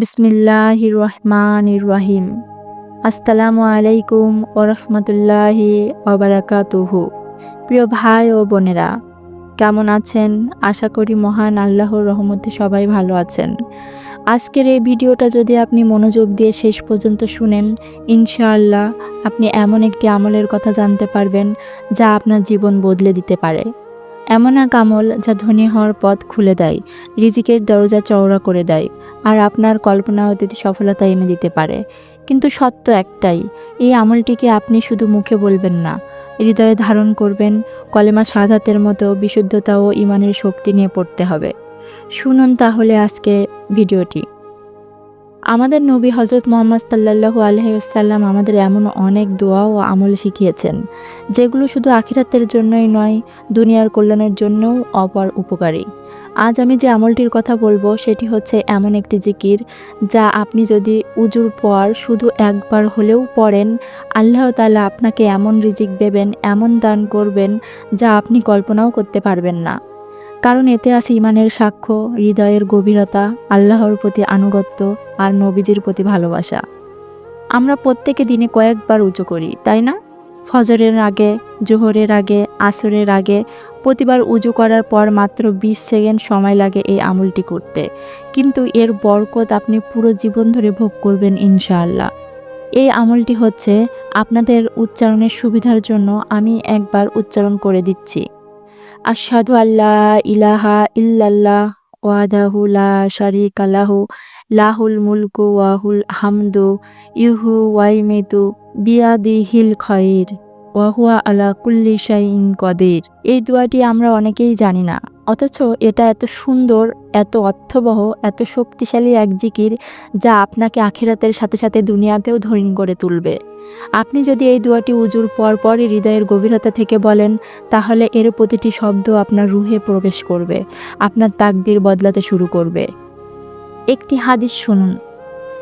বিসমিল্লাহ রহমান রহিম আসসালামু আলাইকুম ওরহমতুল্লাহি ওবরাকাতুহু প্রিয় ভাই ও বোনেরা, কেমন আছেন? আশা করি মহান আল্লাহর রহমতে সবাই ভালো আছেন। আজকের এই ভিডিওটা যদি আপনি মনোযোগ দিয়ে শেষ পর্যন্ত শুনেন, ইনশাআল্লাহ আপনি এমন একটি আমলের কথা জানতে পারবেন যা আপনার জীবন বদলে দিতে পারে। এমন এক আমল যা ধনী হওয়ার পথ খুলে দেয়, রিজিকের দরজা চওড়া করে দেয়, আর আপনার কল্পনা অতীত সফলতা এনে দিতে পারে। কিন্তু সত্য একটাই, এই আমলটিকে আপনি শুধু মুখে বলবেন না, হৃদয়ে ধারণ করবেন, কলেমা সাধাতের মতো বিশুদ্ধতা ও ইমানের শক্তি নিয়ে পড়তে হবে। শুনুন তাহলে আজকে ভিডিওটি। আমাদের নবী হজরত মোহাম্মদ সাল্লাহু আলহিসাল্লাম আমাদের এমন অনেক দোয়া ও আমল শিখিয়েছেন, যেগুলো শুধু আখিরাতের জন্যই নয়, দুনিয়ার কল্যাণের জন্যও অপর উপকারী। আজ আমি যে আমলটির কথা বলব, সেটি হচ্ছে এমন একটি জিকির যা আপনি যদি উজুর পর শুধু একবার হলেও পড়েন, আল্লাহ তালা আপনাকে এমন রিজিক দেবেন, এমন দান করবেন যা আপনি কল্পনাও করতে পারবেন না। কারণ এতে আছে ইমানের সাক্ষ্য, হৃদয়ের গভীরতা, আল্লাহর প্রতি আনুগত্য আর নবীজির প্রতি ভালোবাসা। আমরা প্রত্যেকে দিনে কয়েকবার উঁচু করি, তাই না? ফজরের আগে, জোহরের আগে, আসরের আগে প্রতিবার উজু করার পর মাত্র ২০ সেকেন্ড সময় লাগে এই আমলটি করতে। কিন্তু এর বরকত আপনি পুরো জীবন ধরে ভোগ করবেন ইনশাআল্লাহ। এই আমলটি হচ্ছে আপনাদের উচ্চারণের সুবিধার জন্য আমি একবার উচ্চারণ করে দিচ্ছি। আশহাদু আল্লাহ ইলাহা ইল্লাল্লাহ ওয়াদাহু লা শারিকা লাহু, লাহুল মুলকু ওয়াহুল হামদু ইহু ওয়াইমেতু বিয়াদিহিল খয়ের ওয়াহুয়া আলা কুল্লি শাইন কদের। এই দোয়াটি আমরা অনেকেই জানি না। অথচ এটা এত সুন্দর, এত অর্থবহ, এত শক্তিশালী এক জিকির যা আপনাকে আখিরাতের সাথে সাথে দুনিয়াতেও ধরিন করে তুলবে। আপনি যদি এই দোয়াটি উজুর পর পরই হৃদয়ের গভীরতা থেকে বলেন, তাহলে এর প্রতিটি শব্দ আপনার রুহে প্রবেশ করবে, আপনার তাকদির বদলাতে শুরু করবে। একটি হাদিস শুনুন।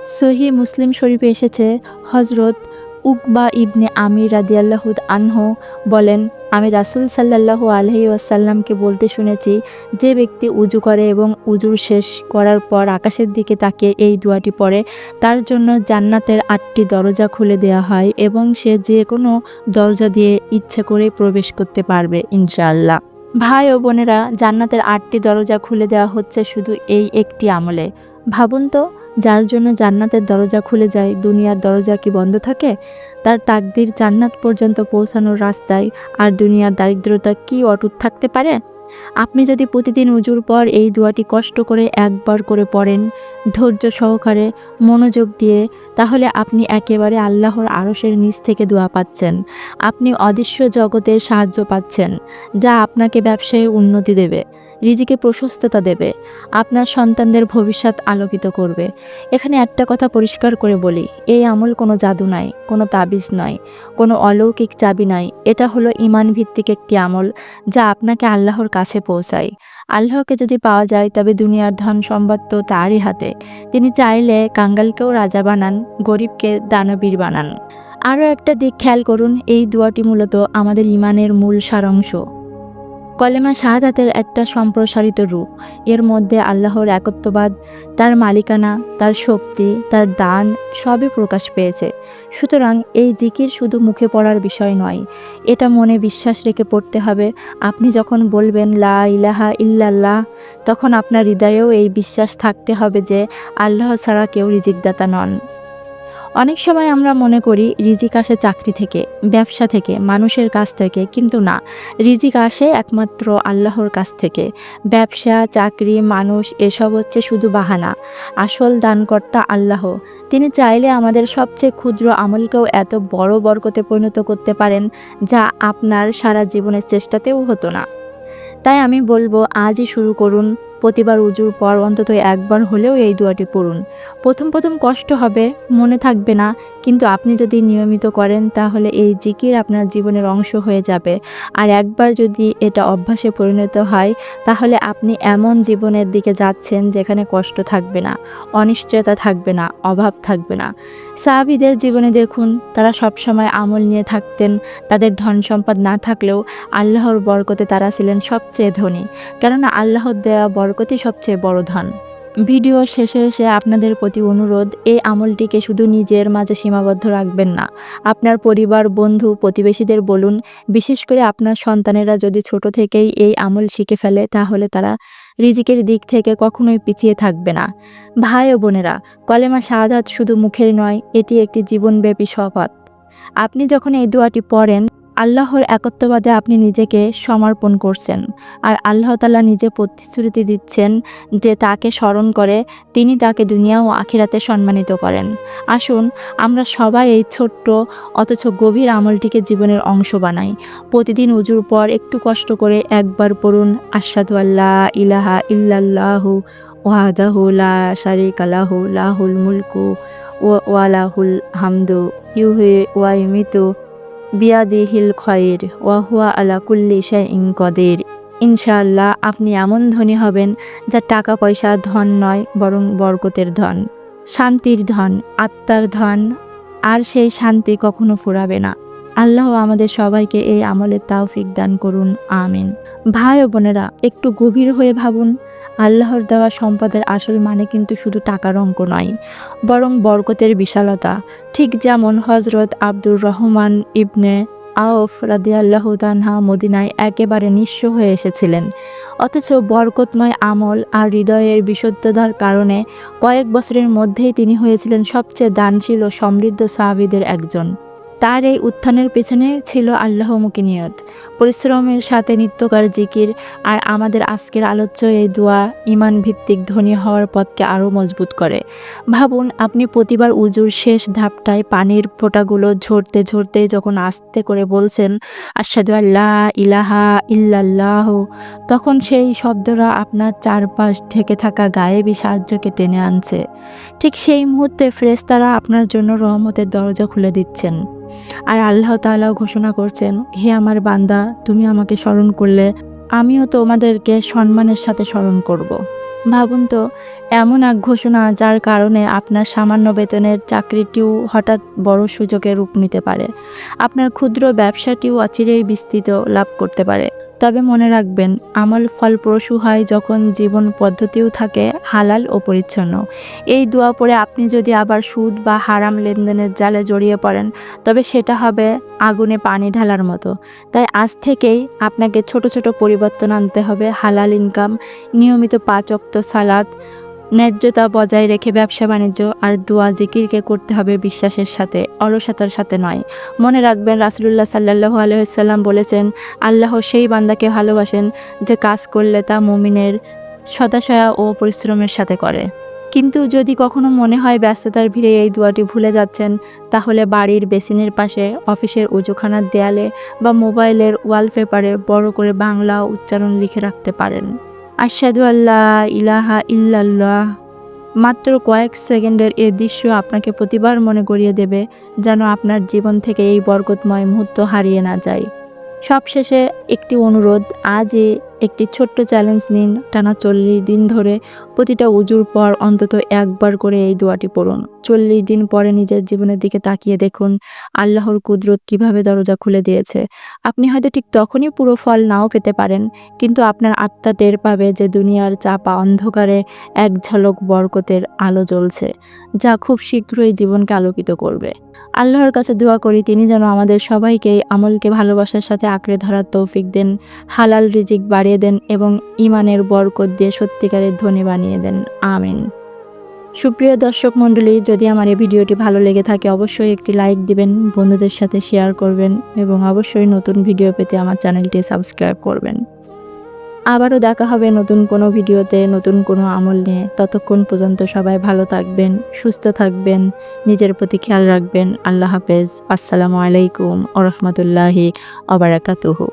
সহি মুসলিম শরীফে এসেছে হজরত উকবা ইবনে আমির রাদিয়াল্লাহুদ আনহ বলেন আমি রাসুল সাল্লাল্লাহু আলহি ওয়াসাল্লামকে বলতে শুনেছি, যে ব্যক্তি উজু করে এবং উজুর শেষ করার পর আকাশের দিকে তাকে এই দোয়াটি পড়ে, তার জন্য জান্নাতের আটটি দরজা খুলে দেওয়া হয় এবং সে যে কোনো দরজা দিয়ে ইচ্ছে করে প্রবেশ করতে পারবে, ইনশাআল্লাহ। ভাই ও বোনেরা, জান্নাতের আটটি দরজা খুলে দেওয়া হচ্ছে শুধু এই একটি আমলে। ভাবুন তো যার জন্য জান্নাতের দরজা খুলে যায়, দুনিয়ার দরজা কি বন্ধ থাকে? তার তাকদির জান্নাত পর্যন্ত পৌঁছানোর রাস্তায় আর দুনিয়ার দারিদ্রতা কি অটুট থাকতে পারে? আপনি যদি প্রতিদিন উজুর পর এই দোয়াটি কষ্ট করে একবার করে পড়েন ধৈর্য সহকারে মনোযোগ দিয়ে তাহলে আপনি একেবারে আল্লাহর আরসের নিচ থেকে দোয়া পাচ্ছেন। আপনি অদৃশ্য জগতের সাহায্য পাচ্ছেন, যা আপনাকে ব্যবসায়ে উন্নতি দেবে, রিজিকে প্রশস্ততা দেবে, আপনার সন্তানদের ভবিষ্যৎ আলোকিত করবে। এখানে একটা কথা পরিষ্কার করে বলি, এই আমল কোনো জাদু নয় কোনো তাবিজ নয় কোনো অলৌকিক চাবি নয় এটা হলো ইমান ভিত্তিক একটি আমল, যা আপনাকে আল্লাহর কাছে পৌঁছায়। আল্লাহকে যদি পাওয়া যায়, তবে দুনিয়ার ধন সম্পদ তো তারই হাতে। তিনি চাইলে কাঙ্গালকেও রাজা বানান, গরিবকে দানবীর বানান। আরও একটা দিক খেয়াল করুন, এই দোয়াটি মূলত আমাদের ইমানের মূল সারাংশ। কলেমা শাহাদাতের একটা সম্প্রসারিত রূপ। এর মধ্যে আল্লাহর একত্ববাদ, তার মালিকানা, তার শক্তি, তার দান সবই প্রকাশ পেয়েছে। সুতরাং এই জিকির শুধু মুখে পড়ার বিষয় নয়, এটা মনে বিশ্বাস রেখে পড়তে হবে, আপনি যখন বলবেন লা ইলাহা ইল্লাল্লাহ, তখন আপনার হৃদয়েও এই বিশ্বাস থাকতে হবে যে আল্লাহ ছাড়া কেউ রিজিকদাতা নন। অনেক সময় আমরা মনে করি, রিজিক আসে চাকরি থেকে, ব্যবসা থেকে, মানুষের কাছ থেকে, কিন্তু না। রিজিক আসে একমাত্র আল্লাহর কাছ থেকে। ব্যবসা, চাকরি, মানুষ, এসব হচ্ছে শুধু বাহানা। আসল দানকর্তা আল্লাহ। তিনি চাইলে আমাদের সবচেয়ে ক্ষুদ্র আমলকেও এত বড় বরকতে পরিণত করতে পারেন, যা আপনার সারা জীবনের চেষ্টাতেও হতো না। তাই আমি বলব, আজই শুরু করুন প্রতিবার উজুর পর অন্তত একবার হলেও এই দোয়াটি পড়ুন। প্রথম প্রথম কষ্ট হবে, মনে থাকবে না কিন্তু আপনি যদি নিয়মিত করেন, তাহলে এই জিকির আপনার জীবনের অংশ হয়ে যাবে। আর একবার যদি এটা অভ্যাসে পরিণত হয়, তাহলে আপনি এমন জীবনের দিকে যাচ্ছেন যেখানে কষ্ট থাকবে না, অনিশ্চয়তা থাকবে না, অভাব থাকবে না। সাহাবিদের জীবনে দেখুন, তারা সবসময় আমল নিয়ে থাকতেন, তাদের ধন সম্পদ না থাকলেও আল্লাহর বরকতে তারা ছিলেন সবচেয়ে ধনী। কেননা আল্লাহর দেয়া বরকতই সবচেয়ে বড় ধন। ভিডিও শেষে এসে আপনাদের প্রতি অনুরোধ, এই আমলটিকে শুধু নিজের মাঝে সীমাবদ্ধ রাখবেন না। আপনার পরিবার, বন্ধু, প্রতিবেশীদের বলুন, বিশেষ করে আপনার সন্তানেরা যদি ছোট থেকেই এই আমল শিখে ফেলে, তাহলে তারা রিজিকের দিক থেকে কখনোই পিছিয়ে থাকবে না। ভাই ও বোনেরা, কলেমা শাহাদাত শুধু মুখের নয়, এটি একটি জীবনব্যাপী শপথ। আপনি যখন এই দোয়াটি পড়েন আল্লাহর একত্ববাদে আপনি নিজেকে সমর্পণ করছেন। আর আল্লাহ তালা নিজে প্রতিশ্রুতি দিচ্ছেন যে তাকে স্মরণ করে তিনি তাকে দুনিয়া ও আখিরাতে সম্মানিত করেন। আসুন, আমরা সবাই এই ছোট্ট অথচ গভীর আমলটিকে জীবনের অংশ বানাই। প্রতিদিন উজুর পর একটু কষ্ট করে একবার পড়ুন আশাদু আল্লাহ ইলাহা ইল্লাল্লাহু ওয়াহাদাহু লা শারিকা লাহু, লাহুল মুলকু ওয়ালাহুল হামদু, ইউহে ওয়াইমিতু বিয়াদিহিল খয়ের, ওয়াহুয়া আলা কুল্লি ইং কদের। ইনশাআল্লাহ, আপনি এমন ধনী হবেন যা টাকা, পয়সা, ধন নয়, বরং বরকতের ধন, শান্তির ধন, আত্মার ধন। আর সেই শান্তি কখনো ফুরাবে না। আল্লাহ আমাদের সবাইকে এই আমলের তাওফিক দান করুন, আমিন। ভাই বোনেরা, একটু গভীর হয়ে ভাবুন। আল্লাহর দেওয়া সম্পদের আসল মানে কিন্তু শুধু টাকার অঙ্ক নয়, বরং বরকতের বিশালতা। ঠিক যেমন হজরত আব্দুর রহমান ইবনে আউফ রাদিয়াল্লাহ তানহা মদিনায় একেবারে নিঃস্ব হয়ে এসেছিলেন। অথচ বরকতময় আমল আর হৃদয়ের বিশুদ্ধতার কারণে কয়েক বছরের মধ্যেই তিনি হয়েছিলেন সবচেয়ে দানশীল ও সমৃদ্ধ সাহাবিদের একজন। তার এই উত্থানের পেছনে ছিল আল্লাহমুখী নিয়ত। পরিশ্রমের সাথে নিত্যকার জিকির আর আমাদের আজকের আলোচ্য এই দোয়া ইমান ভিত্তিক ধনী হওয়ার পথকে আরও মজবুত করে। ভাবুন, আপনি প্রতিবার উজুর শেষ ধাপটায় পানির ফোঁটাগুলো ঝরতে ঝরতে যখন আস্তে করে বলছেন আসাদু আল্লাহ ইলাহা ইল্লাল্লাহ তখন সেই শব্দরা আপনার চারপাশ ঢেকে থাকা গায়েবী সাহায্যকে টেনে আনছে। ঠিক সেই মুহূর্তে ফ্রেস্তারা আপনার জন্য রহমতের দরজা খুলে দিচ্ছেন। আর আল্লাহ তালাও ঘোষণা করছেন, হে আমার বান্দা, তুমি আমাকে স্মরণ করলে আমিও তোমাদেরকে সম্মানের সাথে স্মরণ করব। ভাবুন তো, এমন এক ঘোষণা যার কারণে আপনার সামান্য বেতনের চাকরিটিও হঠাৎ বড় সুযোগে রূপ নিতে পারে আপনার ক্ষুদ্র ব্যবসাটিও অচিরেই বিস্তৃত লাভ করতে পারে তবে মনে রাখবেন, আমল ফলপ্রসূ হয় যখন জীবন পদ্ধতিও থাকে হালাল ও পরিচ্ছন্ন। এই দোয়া পড়ে আপনি যদি আবার সুদ বা হারাম লেনদেনের জালে জড়িয়ে পড়েন, তবে সেটা হবে আগুনে পানি ঢালার মতো। তাই আজ থেকেই আপনাকে ছোট ছোট পরিবর্তন আনতে হবে, হালাল ইনকাম নিয়মিত পাঁচ অক্ত সালাদ ন্যায্যতা বজায় রেখে ব্যবসা বাণিজ্য আর দোয়া জিকিরকে করতে হবে বিশ্বাসের সাথে, অলসতার সাথে নয়। মনে রাখবেন, রাসুলুল্লাহ সাল্লাহ আলহিসাল্লাম বলেছেন, আল্লাহ সেই বান্দাকে ভালোবাসেন যে কাজ করলে তা মুমিনের সদাশয়া ও পরিশ্রমের সাথে করে। কিন্তু যদি কখনো মনে হয় ব্যস্ততার ভিড়ে এই দোয়াটি ভুলে যাচ্ছেন, তাহলে বাড়ির বেসিনের পাশে, অফিসের উজুখানার দেয়ালে বা মোবাইলের ওয়ালপেপারে বড় করে বাংলা উচ্চারণ লিখে রাখতে পারেন। আশাদু আল্লাহ ইলাহা ইল্লাল্লাহ। মাত্র কয়েক সেকেন্ডের এ দৃশ্য আপনাকে প্রতিবার মনে করিয়ে দেবে, যেন আপনার জীবন থেকে এই বরকতময় মুহূর্ত হারিয়ে না যায়। সবশেষে একটি অনুরোধ, আজই একটি ছোট্ট চ্যালেঞ্জ নিন। টানা চল্লিশ দিন ধরে প্রতিটা উজুর পর অন্তত একবার করে এই দোয়াটি পড়ুন। চল্লিশ দিন পরে নিজের জীবনের দিকে তাকিয়ে দেখুন, আল্লাহর কুদরত কীভাবে দরজা খুলে দিয়েছে। আপনি হয়তো ঠিক তখনই পুরো ফল নাও পেতে পারেন, কিন্তু আপনার আত্মা টের পাবে যে দুনিয়ার চাপা অন্ধকারে এক ঝলক বরকতের আলো জ্বলছে, যা খুব শীঘ্রই জীবনকে আলোকিত করবে। আল্লাহর কাছে দোয়া করি, তিনি যেন আমাদের সবাইকে আমলকে ভালোবাসার সাথে আঁকড়ে ধরার তৌফিক দেন, হালাল রিজিক বাড়িয়ে দেন এবং ইমানের বরকত দিয়ে সত্যিকারের ধনী বানিয়ে দেন। আমিন। সুপ্রিয় দর্শক মণ্ডলী, যদি আমার এই ভিডিওটি ভালো লেগে থাকে, অবশ্যই একটি লাইক দিবেন, বন্ধুদের সাথে শেয়ার করবেন এবং অবশ্যই নতুন ভিডিও পেতে আমার চ্যানেলটি সাবস্ক্রাইব করবেন। আবারও দেখা হবে নতুন কোনো ভিডিওতে, নতুন কোনো আমল নিয়ে। ততক্ষণ পর্যন্ত সবাই ভালো থাকবেন, সুস্থ থাকবেন, নিজের প্রতি খেয়াল রাখবেন। আল্লাহ হাফেজ। আসসালামু আলাইকুম ওরহমতুল্লাহি অবরাকাতুহু